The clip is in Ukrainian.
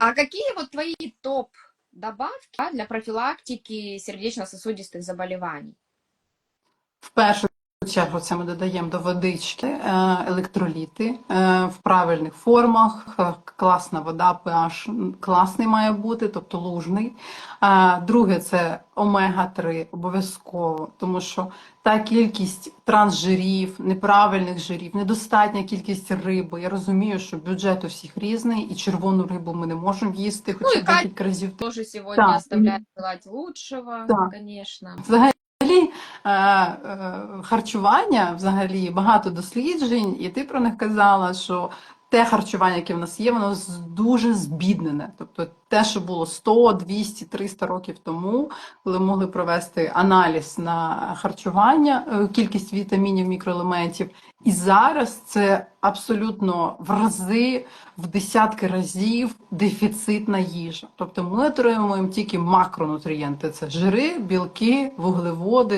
А какие вот твои топ добавки для профилактики сердечно-сосудистых заболеваний? В першу чергу це ми додаємо до водички е, електроліти е, в правильних формах. Е, Класна вода, pH класний має бути, тобто лужний. Друге це омега-3 обов'язково, тому що та кількість трансжирів, неправильних жирів, недостатня кількість риби. Я розумію, що бюджет у всіх різний, і червону рибу ми не можемо їсти, Ну, хоча Катя декілька разів Тоже сегодня Да. оставляет желать лучшего, Да. Е, е, харчування, взагалі, багато досліджень, і ти про них казала, що те харчування, яке в нас є, воно дуже збіднене. Тобто те, що було 100, 200, 300 років тому, коли могли провести аналіз на харчування, е, кількість вітамінів, мікроелементів, і зараз це абсолютно в рази, в десятки разів дефіцитна їжа. Тобто ми отримуємо тільки макронутрієнти: це жири, білки, вуглеводи.